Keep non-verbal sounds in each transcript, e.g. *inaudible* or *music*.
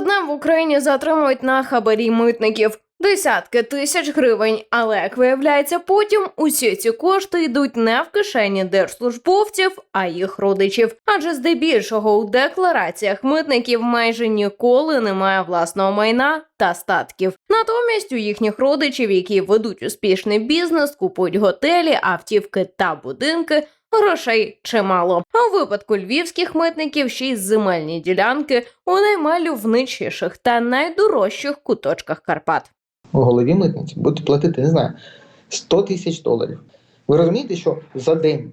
днем в Україні затримують на хабарі митників. Десятки тисяч гривень, але як виявляється, потім усі ці кошти йдуть не в кишені держслужбовців, а їх родичів. Адже здебільшого у деклараціях митників майже ніколи немає власного майна та статків. Натомість у їхніх родичів, які ведуть успішний бізнес, купують готелі, автівки та будинки. Грошей чимало. А у випадку львівських митників ще й земельні ділянки у наймальовничіших та найдорожчих куточках Карпат. у голові митниці будуть платити, не знаю, 100 тисяч доларів. Ви розумієте, що за день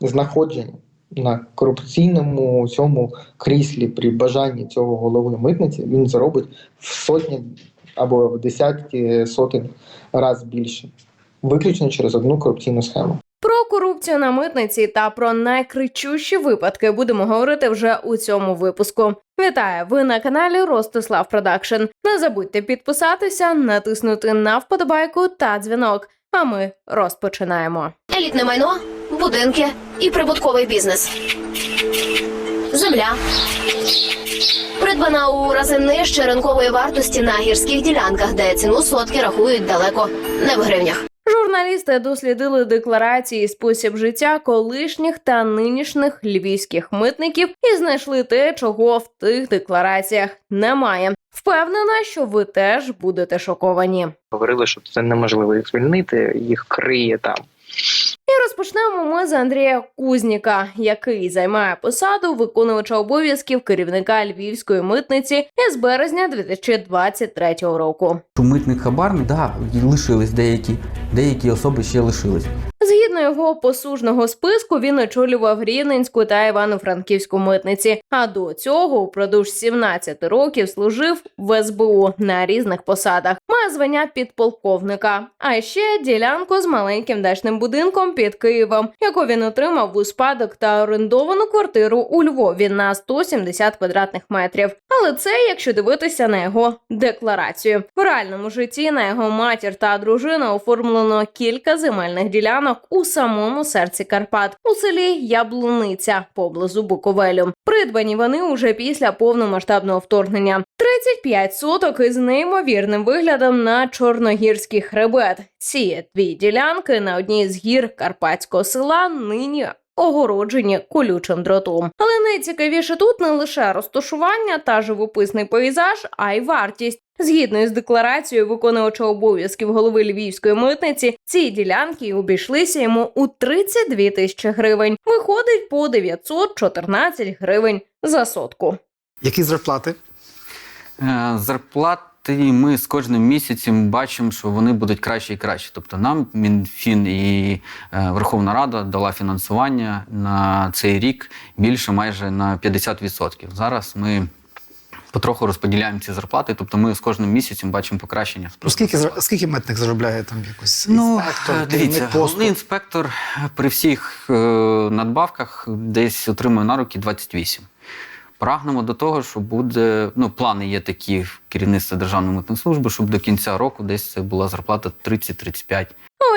знаходження на корупційному цьому кріслі при бажанні цього голови митниці він заробить в сотні або в десятки сотень разів більше, виключно через одну корупційну схему. Про корупцію на митниці та про найкричущі випадки будемо говорити вже у цьому випуску. Вітаю! Ви на каналі Ростислав Продакшн. Не забудьте підписатися, натиснути на вподобайку та дзвінок. А ми розпочинаємо. Елітне майно, будинки і прибутковий бізнес. Земля. Придбана у рази нижче ринкової вартості на гірських ділянках, де ціну сотки рахують далеко не в гривнях. Журналісти дослідили декларації спосіб життя колишніх та нинішніх львівських митників і знайшли те, чого в тих деклараціях немає. Впевнена, що ви теж будете шоковані. говорили, що це неможливо їх звільнити, їх криє там. Розпочнемо ми з Андрія Кузніка, який займає посаду виконувача обов'язків керівника львівської митниці з березня 2023 року. Митник хабарник, да, лишились деякі, деякі особи ще лишились. Згідно його послужного списку, він очолював Рівненську та Івано-Франківську митниці. А до цього упродовж 17 років служив в СБУ на різних посадах. Має звання підполковника. А ще ділянку з маленьким дачним будинком під Києвом, яку він отримав у спадок та орендовану квартиру у Львові на 170 квадратних метрів. Але це якщо дивитися на його декларацію. В реальному житті на його матір та дружину оформлено кілька земельних ділянок у самому серці Карпат у селі Яблуниця поблизу Буковелю. Придбані вони уже після повномасштабного вторгнення. 35 соток із неймовірним виглядом на чорногірський хребет. Ці дві ділянки на одній з гір карпатського села нині. Огороджені колючим дротом, але найцікавіше тут не лише розташування та живописний пейзаж, а й вартість. Згідно із декларацією виконувача обов'язків голови львівської митниці, ці ділянки обійшлися йому у 32 тисячі гривень. Виходить по 914 гривень за сотку. Які зарплати? Е, Зарплати ми з кожним місяцем бачимо, що вони будуть краще і краще. Тобто нам Мінфін і е, Верховна Рада дала фінансування на цей рік більше майже на 50%. Зараз ми потроху розподіляємо ці зарплати, тобто ми з кожним місяцем бачимо покращення. Ну, скільки, скільки митник заробляє там якось Ну, інспектор, е, дивіться, головний інспектор при всіх е, надбавках десь отримує на руки 28. Прагнемо до того, що буде, ну, плани є такі керівництва Державної митної служби, щоб до кінця року десь це була зарплата 30-35.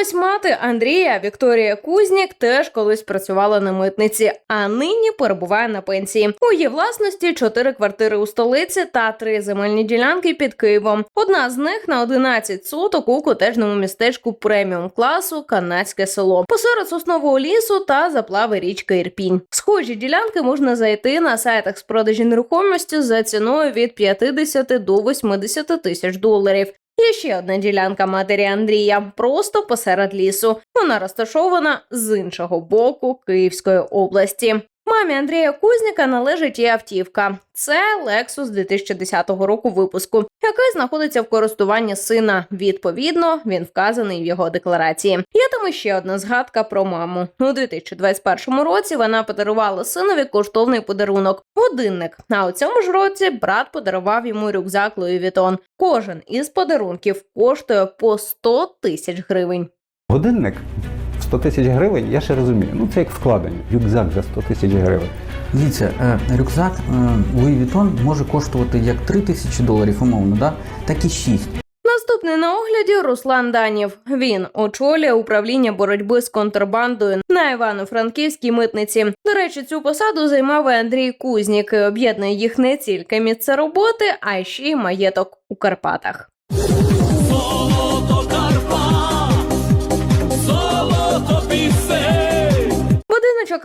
Ось мати Андрія Вікторія Кузнік теж колись працювала на митниці, а нині перебуває на пенсії. У її власності чотири квартири у столиці та три земельні ділянки під Києвом. Одна з них на 11 соток у котежному містечку преміум класу Канадське село посеред соснового лісу та заплави річки Ірпінь. Схожі ділянки можна знайти на сайтах з продажі нерухомості за ціною від 50 до 80 тисяч доларів. Є ще одна ділянка матері Андрія, просто посеред лісу. Вона розташована з іншого боку Київської області. Мамі Андрія Кузніка належить і автівка. Це Lexus 2010 року випуску, який знаходиться в користуванні сина. Відповідно, він вказаний в його декларації. Є там іще одна згадка про маму. У 2021 році вона подарувала синові коштовний подарунок годинник. А у цьому ж році брат подарував йому рюкзак Louis Vuitton. Кожен із подарунків коштує по 100 тисяч гривень. Годинник 100 тисяч гривень, я ще розумію. Ну це як вкладення. Рюкзак за 100 тисяч гривень. Дивіться, е, рюкзак е, Louis Vuitton може коштувати як 3 тисячі доларів, умовно, да? так і 6. Наступний на огляді огляді Руслан Данів. Він очолює управління боротьби з контрабандою на Івано-Франківській митниці. До речі, цю посаду займав і Андрій Кузнік. і Об'єднує їх не тільки місце роботи, а й ще й маєток у Карпатах.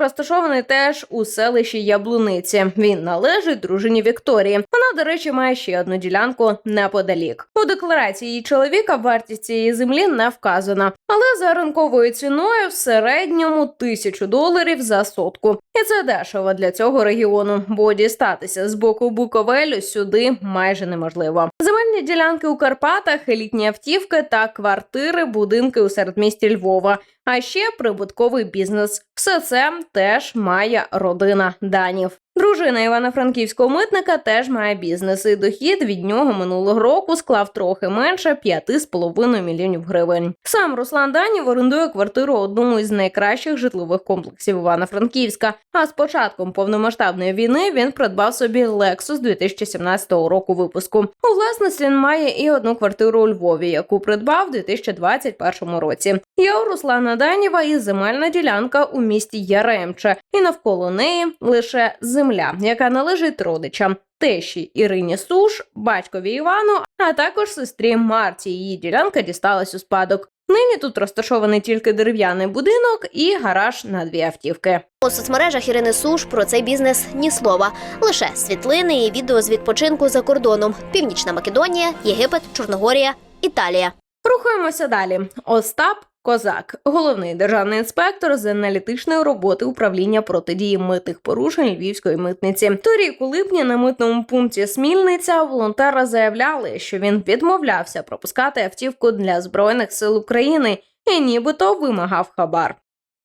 Розташований теж у селищі Яблуниці. Він належить дружині Вікторії. Вона, до речі, має ще одну ділянку неподалік. У декларації чоловіка вартість цієї землі не вказана, але за ринковою ціною в середньому тисячу доларів за сотку. І це дешево для цього регіону, бо дістатися з боку Буковелю сюди майже неможливо. Земельні ділянки у Карпатах, елітні автівки та квартири, будинки у середмісті Львова. А ще прибутковий бізнес. Все це теж має родина Данів. Дружина Івано-Франківського митника теж має бізнес, і дохід від нього минулого року склав трохи менше 5,5 мільйонів гривень. Сам Руслан Данів орендує квартиру одному із найкращих житлових комплексів Івано-Франківська. А з початком повномасштабної війни він придбав собі Lexus 2017 року випуску. У власності він має і одну квартиру у Львові, яку придбав у 2021 році. Є у Руслана Данєва і земельна ділянка у місті Яремче, і навколо неї лише земля, яка належить родичам. Тещі Ірині Суш, батькові Івану, а також сестрі Марті. Її ділянка дісталась у спадок. Нині тут розташований тільки дерев'яний будинок і гараж на дві автівки. У соцмережах Ірини Суш про цей бізнес ні слова. Лише світлини і відео з відпочинку за кордоном: Північна Македонія, Єгипет, Чорногорія, Італія. Рухаємося далі. Остап Козак, головний державний інспектор з аналітичної роботи управління протидії митних порушень львівської митниці. Торік у липні на митному пункті Смільниця волонтери заявляли, що він відмовлявся пропускати автівку для збройних сил України і нібито вимагав хабар.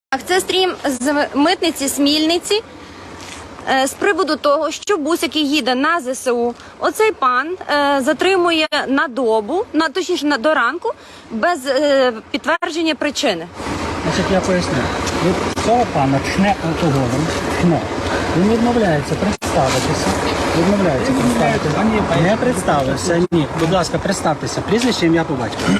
А це стрім з митниці Смільниці з приводу того, що бус, який їде на ЗСУ, оцей пан е, затримує на добу, на точніше на до ранку, без е, підтвердження причини. Значить, я поясню. Від цього пана тхне алкоголем, тхне. Він відмовляється представитися. Відмовляється представитися. Не представився. Ні, будь ласка, представтеся. Прізвище ім'я по батькові.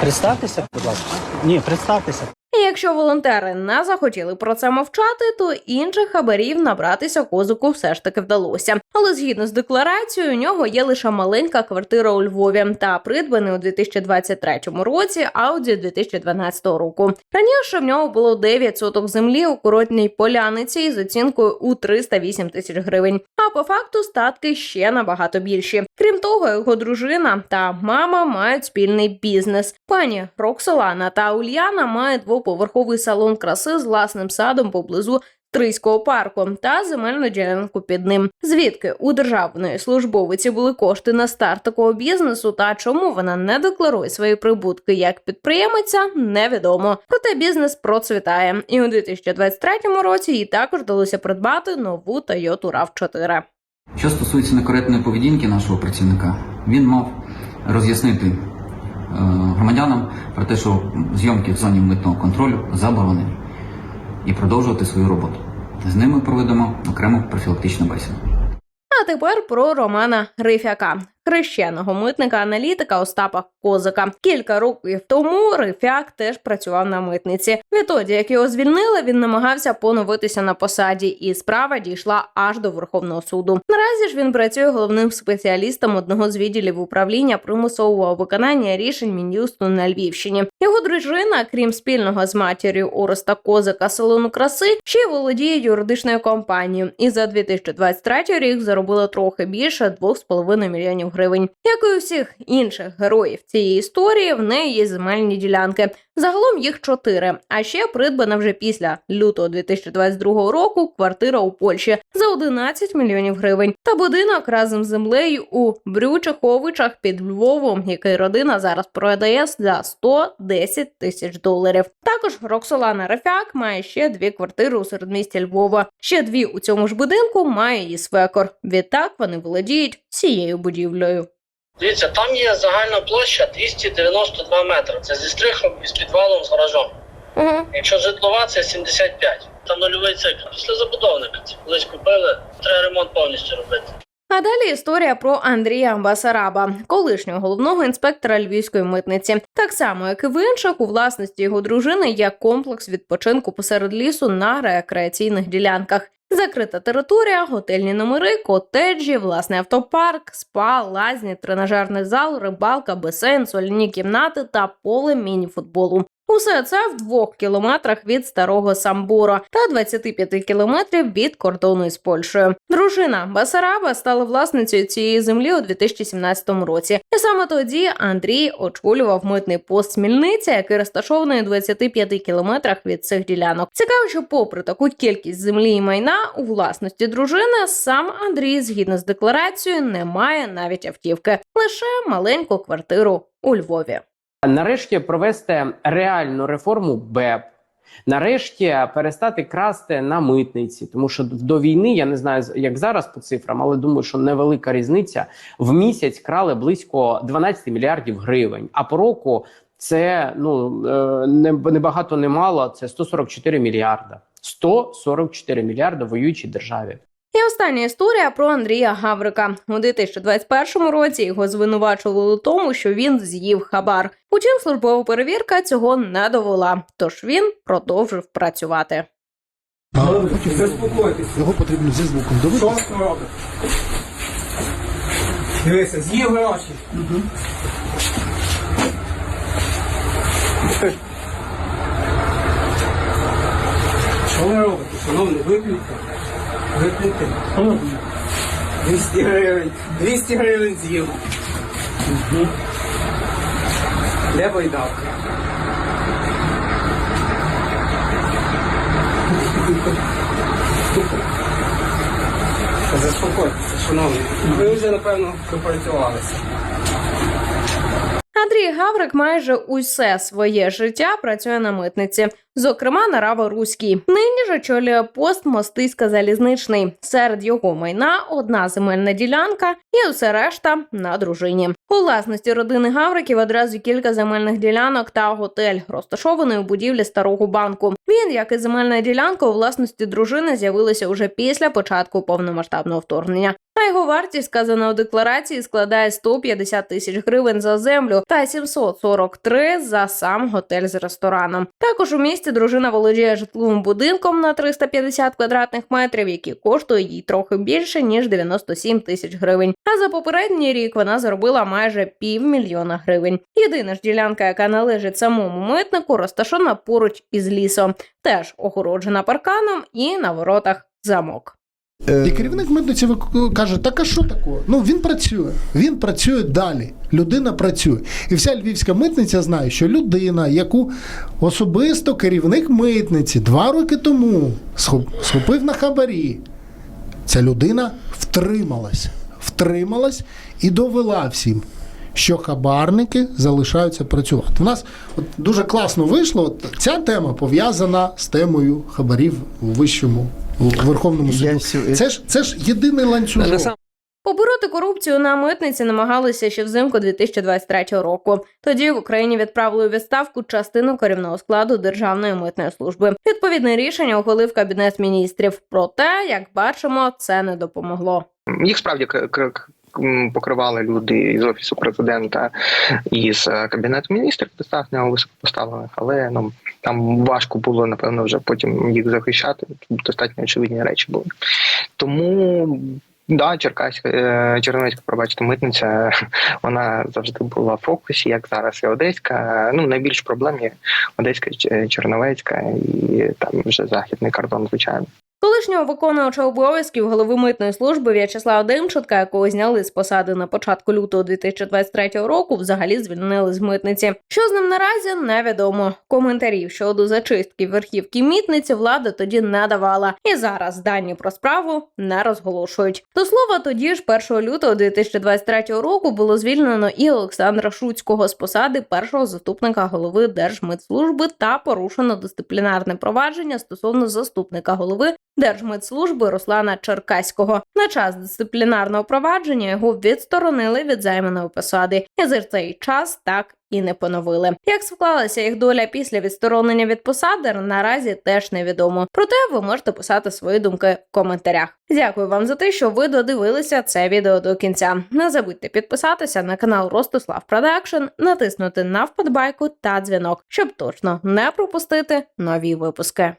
Представтеся, будь ласка. Ні, представтеся. Якщо волонтери не захотіли про це мовчати, то інших хабарів набратися козику все ж таки вдалося. Але згідно з декларацією, у нього є лише маленька квартира у Львові та придбаний у 2023 році Ауді 2012 року. Раніше в нього було 9 соток землі у коротній поляниці з оцінкою у 308 тисяч гривень. А по факту статки ще набагато більші. Крім того, його дружина та мама мають спільний бізнес. Пані Роксолана та Ульяна мають двоповерховий салон краси з власним садом поблизу. Трийського парку та земельну ділянку під ним. Звідки у державної службовиці були кошти на старт такого бізнесу, та чому вона не декларує свої прибутки як підприємиця, невідомо. Проте бізнес процвітає, і у 2023 році їй також вдалося придбати нову Toyota RAV4. Що стосується некоректної поведінки нашого працівника, він мав роз'яснити громадянам про те, що зйомки в зоні митного контролю заборонені, і продовжувати свою роботу. З ними проведемо окрему профілактичну бесіду. А тепер про Романа Рифяка, хрещеного митника-аналітика Остапа Козика. Кілька років тому Рифяк теж працював на митниці. Відтоді, як його звільнили, він намагався поновитися на посаді, і справа дійшла аж до Верховного суду. Наразі ж він працює головним спеціалістом одного з відділів управління примусового виконання рішень мін'юсту на Львівщині. Його дружина, крім спільного з матір'ю Ореста Козика салону краси, ще й володіє юридичною компанією. І за 2023 рік заробила трохи більше 2,5 мільйонів гривень. Як і усіх інших героїв цієї історії, в неї є земельні ділянки. Загалом їх чотири. А ще придбана вже після лютого 2022 року квартира у Польщі за 11 мільйонів гривень та будинок разом з землею у Брючаховичах під Львовом, який родина зараз продає за 110 тисяч доларів. Також Роксолана Рафяк має ще дві квартири у середмісті Львова. Ще дві у цьому ж будинку має її свекор. Відтак вони володіють цією будівлею. Дивіться, там є загальна площа 292 метри. Це зі стрихом і з підвалом з гаражом. Угу. Якщо житлова, це 75. Там нульовий цикл. Після забудовника. Це колись купили, треба ремонт повністю робити. А далі історія про Андрія Басараба, колишнього головного інспектора львівської митниці. Так само, як і в інших, у власності його дружини є комплекс відпочинку посеред лісу на рекреаційних ділянках. Закрита територія, готельні номери, котеджі, власний автопарк, спа, лазні, тренажерний зал, рибалка, басейн, сольні кімнати та поле міні-футболу. Усе це в двох кілометрах від старого Самбура та 25 кілометрів від кордону із Польщею. Дружина Басараба стала власницею цієї землі у 2017 році. Саме тоді Андрій очолював митний пост Смільниця, який розташований у 25 кілометрах від цих ділянок. Цікаво, що попри таку кількість землі і майна у власності дружини, сам Андрій, згідно з декларацією, не має навіть автівки, лише маленьку квартиру у Львові. Нарешті провести реальну реформу БЕП. Нарешті перестати красти на митниці, тому що до війни я не знаю як зараз по цифрам, але думаю, що невелика різниця. В місяць крали близько 12 мільярдів гривень. А по року це ну е, не, багато не мало. Це 144 мільярда. 144 мільярда воюючій державі. І остання історія про Андрія Гаврика. У 2021 році його звинувачували у тому, що він з'їв хабар. Утім, службова перевірка цього не довела, тож він продовжив працювати. Його потрібно зі звуком дивитися. Дивися, з'їв гроші. Що ви робите, шановний, виключте. Виключте. 200 гривень. 200 гривень з'їв. Де байдавка? Заспокойтеся, шановні. Ви вже, напевно, попрацювалися. Андрій Гаврик майже усе своє життя працює на митниці, зокрема на Раво Руській. Нині ж очолює пост Мостиська залізничний. Серед його майна одна земельна ділянка і усе решта на дружині. У власності родини Гавриків одразу кілька земельних ділянок та готель, розташований у будівлі старого банку. Він, як і земельна ділянка, у власності дружини з'явилися уже після початку повномасштабного вторгнення. Його вартість, сказана у декларації, складає 150 тисяч гривень за землю та 743 за сам готель з рестораном. Також у місті дружина володіє житловим будинком на 350 квадратних метрів, який коштує їй трохи більше ніж 97 тисяч гривень. А за попередній рік вона заробила майже півмільйона гривень. Єдина ж ділянка, яка належить самому митнику, розташована поруч із лісом, теж огороджена парканом і на воротах замок. І керівник митниці каже: так а що такого? Ну він працює, він працює далі. Людина працює. І вся львівська митниця знає, що людина, яку особисто керівник митниці два роки тому схопив на хабарі, ця людина втрималась, втрималась і довела всім. Що хабарники залишаються працювати. У нас от дуже класно вийшло. От ця тема пов'язана з темою хабарів у вищому у Верховному суді. Це ж це ж єдиний ланцюжок. Побороти корупцію на митниці намагалися ще взимку 2023 року. Тоді в Україні відправили у відставку частину керівного складу Державної митної служби. Відповідне рішення ухвалив кабінет міністрів. Проте, як бачимо, це не допомогло. Їх справді покривали люди із офісу президента і з е, кабінету міністрів достатньо високопоставлених, але ну там важко було напевно вже потім їх захищати. Достатньо очевидні речі були. Тому да, Черкаська е, Чернівецька, пробачте, митниця *laughs* вона завжди була в фокусі, як зараз і Одеська. Ну найбільш проблемні Одеська, Черновецька і там вже західний кордон, звичайно. Колишнього виконувача обов'язків голови митної служби В'ячеслава Демченка, якого зняли з посади на початку лютого 2023 року, взагалі звільнили з митниці. Що з ним наразі невідомо. Коментарів щодо зачистки верхівки митниці влада тоді не давала, і зараз дані про справу не розголошують. До слова, тоді ж 1 лютого 2023 року було звільнено і Олександра Шуцького з посади першого заступника голови Держмитслужби та порушено дисциплінарне провадження стосовно заступника голови Держмедслужби Руслана Черкаського. На час дисциплінарного провадження його відсторонили від займаної посади, і за цей час так і не поновили. Як склалася їх доля після відсторонення від посади, наразі теж невідомо. Проте ви можете писати свої думки в коментарях. Дякую вам за те, що ви додивилися це відео до кінця. Не забудьте підписатися на канал Ростислав Продакшн, натиснути на вподобайку та дзвінок, щоб точно не пропустити нові випуски.